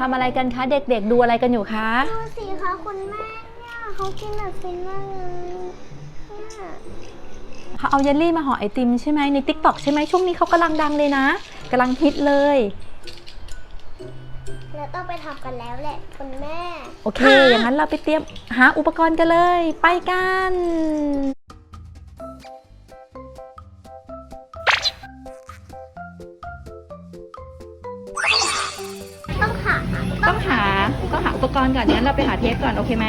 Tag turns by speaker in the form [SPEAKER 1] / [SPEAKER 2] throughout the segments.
[SPEAKER 1] ทำอะไรกันคะ เด็กๆ ดูอะไรกันอยู่คะ
[SPEAKER 2] ดูสิคะคุณแม่เนี่ยเขากินแบบฟินมากเลยเนี่ย
[SPEAKER 1] เขาเอาเยลลี่มาห่อไอติมใช่ไหมในติ๊กต็อกใช่ไหมช่วงนี้เขากำลังดังเลยนะกำลังฮิตเลย
[SPEAKER 2] เราต้องไปทำกันแล้วแหละคุณแม่
[SPEAKER 1] โอเค อย่างนั้นเราไปเตรียมหาอุปกรณ์กันเลย ไปกัน
[SPEAKER 2] ต้องหา
[SPEAKER 1] ต้องหาต้องหาอุปกรณ์ก่อนงั้นเราไปหาเทปก่อนโอเคไหม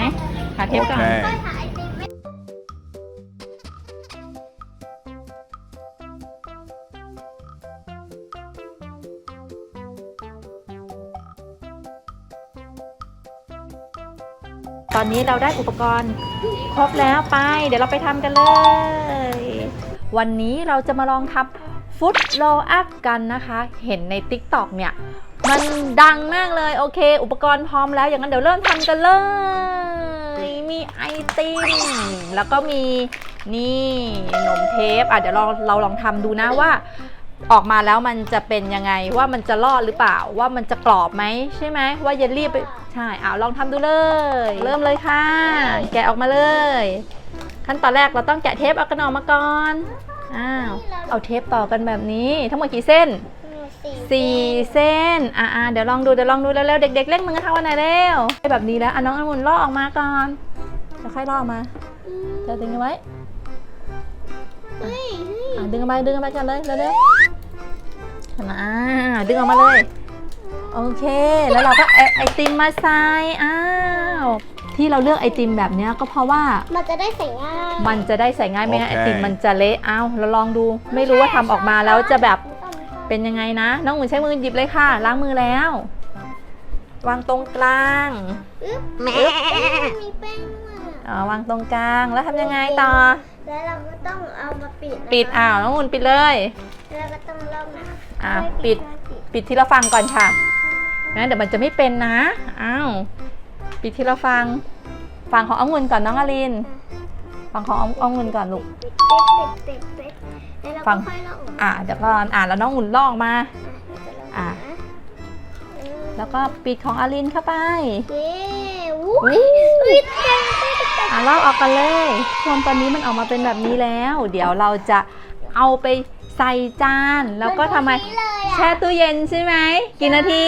[SPEAKER 1] หาเทปก่อน
[SPEAKER 2] ต้อ
[SPEAKER 3] Okay.
[SPEAKER 2] งหาไอติมไม่
[SPEAKER 1] ตอนนี้เราได้อุปกรณ์ครบแล้วไป เดี๋ยวเราไปทำกันเลย วันนี้เราจะมาลองทำฟุตโลอัพกันนะคะ เห็นใน Tik t o อกเนี่ย มันดังมากเลยโอเค อุปกรณ์พร้อมแล้ว อย่างนั้นเดี๋ยวเริ่มทำกันเลย มีไอติมแล้วก็มีนี่นมเทปอะเดี๋ยวเราเราลองทำดูนะว่า ออกมาแล้วมันจะเป็นยังไงว่ามันจะรอดหรือเปล่า ว่ามันจะกรอบไหมใช่ไหมว่าเยลลี่ไปใช่เอาลองทำดูเลย เริ่มเลยค่ะ แกะออกมาเลย ขั้นตอนแรกเราต้องแกะเทปเอากระนออกมาก่อนอ้าวเอาเทปต่อกันแบบนี้ทั้งหมดกี่เส้น
[SPEAKER 2] สี่
[SPEAKER 1] สี่เส้น อ่าเดี๋ยวลองดูเดี๋ยวลองดูเร็วๆเด็กๆเล่นมือกันทำวันไหนเร็วให้แบบนี้แล้วอะน้ององุ่นลอกออกมาก่อนแล้วค่อยลอกออกมาจะดึงเอาไว้
[SPEAKER 2] เฮ้ย
[SPEAKER 1] อะดึงออกมาดึงออกมากันเลยเร็วๆอ่าดึงออกมาเลย โอเค แล้วเราก็ไอไอติมมาใส่อ้าวที่เราเลือกไอติมแบบเนี้ยก็เพราะว่า
[SPEAKER 2] มันจะได้ใส่ง่าย
[SPEAKER 1] มันจะได้ใส่ง่ายไม่งั้น
[SPEAKER 3] โอ
[SPEAKER 1] ไอ
[SPEAKER 3] เค
[SPEAKER 1] ติมมันจะเละอ้าวเราลองดู ไม่รู้ว่าทำออกมาแล้วจะแบบ เป็นยังไงนะ น้องอุ่นใช้มือหยิบเลยค่ะ ล้างมือแล้ว วางตรงกลาง
[SPEAKER 2] อึ๊บแม่มีแป้งอะ
[SPEAKER 1] อ๋อวางตรงกลางแล้วทำยังไงต่อ
[SPEAKER 2] แล้วเราก็ต้องเอามาปิดนะคะ
[SPEAKER 1] ปิดอ้าวน้องอุ่นปิดเลย
[SPEAKER 2] แล้วก็ต้องลอกนะ
[SPEAKER 1] อะ
[SPEAKER 2] ไม่
[SPEAKER 1] ปิด ปิดที่เราฟังก่อนค่ะนะเดี๋ยวมันจะไม่เป็นนะอ้าวปิดที่เราฟัง ฟังขององุ่นก่อนน้องอลิน ฟังขององุ่นก่อนลูก
[SPEAKER 2] ปิดปิดปิดปิดปิด แล้วเรา
[SPEAKER 1] ฟั
[SPEAKER 2] ก็
[SPEAKER 1] ง
[SPEAKER 2] ค่อยลอกออกมา
[SPEAKER 1] อ่าเดี๋ยวก่อนอ่าแล้วน้องอุ่นลอกมา
[SPEAKER 2] อะ
[SPEAKER 1] อะ
[SPEAKER 2] เดี๋ยวจะลอกนะ
[SPEAKER 1] แล้วก็ปิดของอลินเข้าไป
[SPEAKER 2] เย้วู้ปิดแป้งปิดแป้ง
[SPEAKER 1] อ่าลอกออกกันเลยรวมตอนนี้มันออกมาเป็นแบบนี้แล้ว เดี๋ยวเราจะเอาไปใส่จาน แล้วก็ทำไม
[SPEAKER 2] แบบนี้เลยอะ
[SPEAKER 1] แช่ตู้เย็นใช่ไหม กี่นาที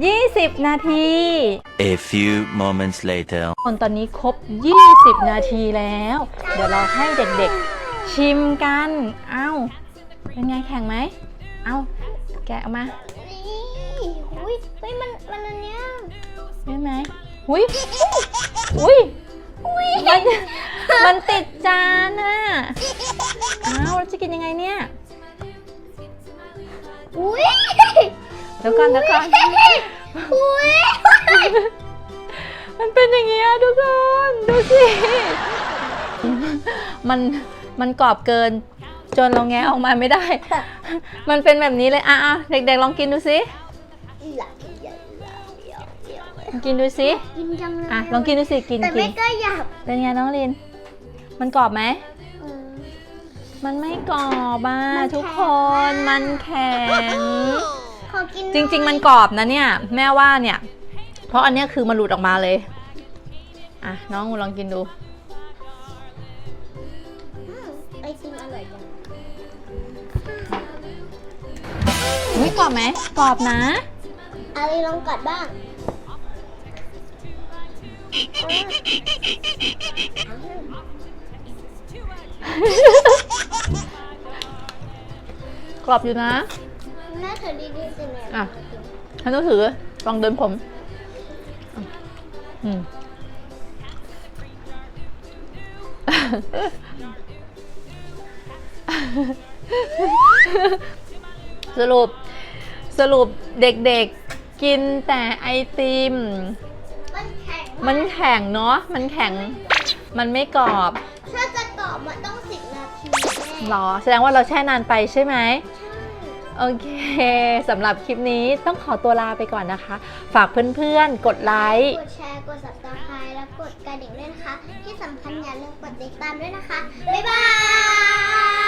[SPEAKER 1] 20 นาที
[SPEAKER 3] A few moments later.
[SPEAKER 1] คนตอนนี้ครบ 20 นาทีแล้ว เดี๋ยวเราให้เด็กๆ ชิมกันเอ้าเป็นไงแข็งไหมเอ้าแกะออกมา
[SPEAKER 2] นี่อุ้ยเฮ้ยมันมันอันเนี้ย
[SPEAKER 1] ได้ไหมหุยอุ้ยมันมันติดจานอะอ้าวเราจะกินยังไงเนี่ย
[SPEAKER 2] อุ้ย
[SPEAKER 1] เดี๋ยวก่อนเดี๋ยวก่อน
[SPEAKER 2] อุ้ย
[SPEAKER 1] มันเป็นอย่างเงี้ยทุกคน ดูสิ มันมันกรอบเกิน จนเราแงะออกมาไม่ได้ มันเป็นแบบนี้เลยอะอะเด็กๆลองกินดูสิ
[SPEAKER 2] หลับเยอะหลับเยอะเยอะเลย
[SPEAKER 1] ลองกินดูสิ
[SPEAKER 2] กินจังเลย
[SPEAKER 1] อะลองกินดูสิกิน
[SPEAKER 2] แต่
[SPEAKER 1] กิ
[SPEAKER 2] ไม่
[SPEAKER 1] น
[SPEAKER 2] ก็อยาก
[SPEAKER 1] เป็นไงน้องลิน มันกรอบไหม
[SPEAKER 2] อืม
[SPEAKER 1] มันไม่กรอบอะ
[SPEAKER 2] มันแข็ง
[SPEAKER 1] ทุกคน
[SPEAKER 2] มาก
[SPEAKER 1] มันแข็ง
[SPEAKER 2] ขอกิน
[SPEAKER 1] จริง ๆ มันกรอบนะเนี่ย แม่ว่าเนี่ย เพราะอันเนี้ยคือมันหลุดออกมาเลย อะน้องลองกินดู
[SPEAKER 2] อร่อยจัง
[SPEAKER 1] อุ้ยกรอบไหมกรอบนะ
[SPEAKER 2] อะไรลองกัดบ้าง
[SPEAKER 1] กรอบอยู่นะ
[SPEAKER 2] แม่เธอดีๆสิแม่
[SPEAKER 1] อะฉันต้องถือลองเดินผมอืม สรุปสรุปเด็กๆกินแต่ไอติม
[SPEAKER 2] มันแข็ง
[SPEAKER 1] มันแข็งเนาะมันแข็งมันไม่กรอบ
[SPEAKER 2] ถ้าจะกรอบมันต้องสิบนาทีแม่
[SPEAKER 1] หรอ แสดงว่าเราแช่นานไปใช่ไหม
[SPEAKER 2] ใช่
[SPEAKER 1] โอเคสำหรับคลิปนี้ต้องขอตัวลาไปก่อนนะคะ ฝากเพื่อนๆ กดไลค์
[SPEAKER 2] กดแชร์ กด subscribe แล้วกดกระดิ่งด้วยนะคะ ที่สำคัญอย่าลืมกดติดตามด้วยนะคะ บ๊ายบาย